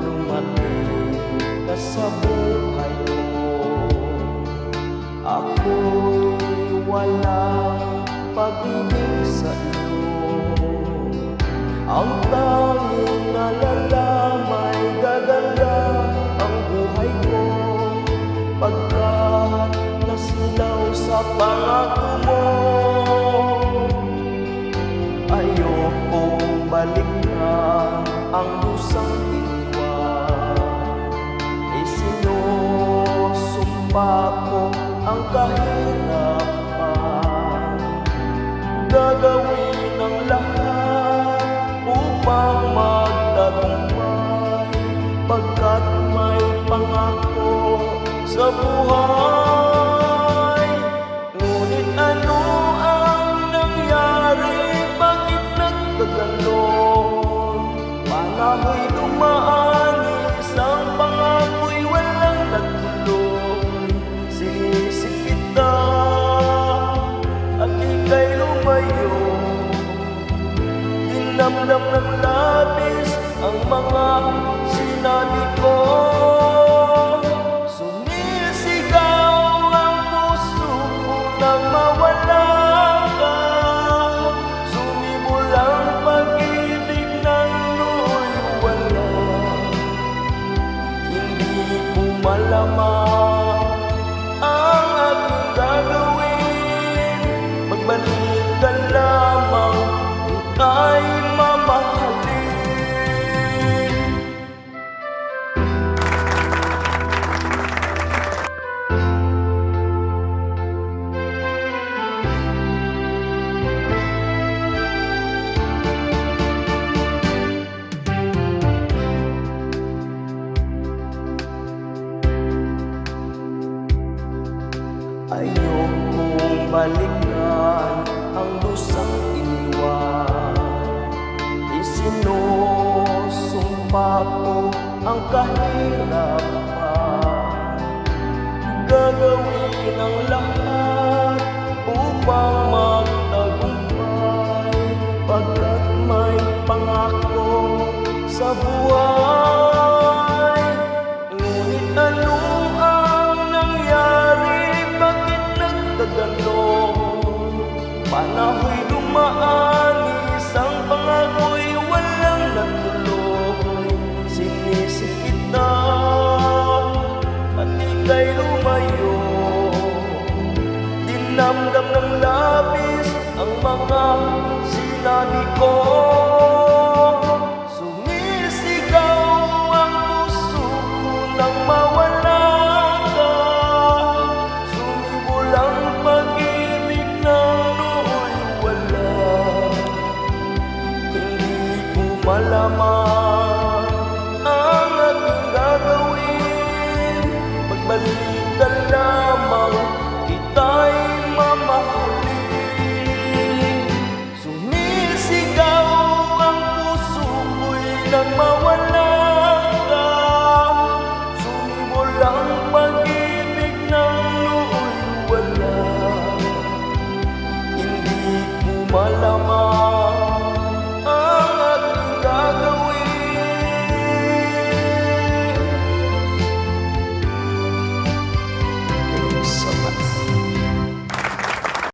Dumating ka sa buhay ko Ako'y walang pag-ibig sa Ang tanging nalalamay kahirapan Gagawin ang lahat upang magtagumpay. Pagkat may pangako sa buhay Dinamdam ng labis Ang mga sinabi ko. Sumisigaw ang puso ko nang mawala ka. Sumibol ang pag-ibig ng nooy wala. Hindi ko malaman Ayokong balikan ang lusang iniwan. Isinusumpa ko ang kahirapan. Gagawin ang lahat upang magtagumpay. Pagkat may sa buhay Dinamdam ng labis Ang mga sinabi ko malam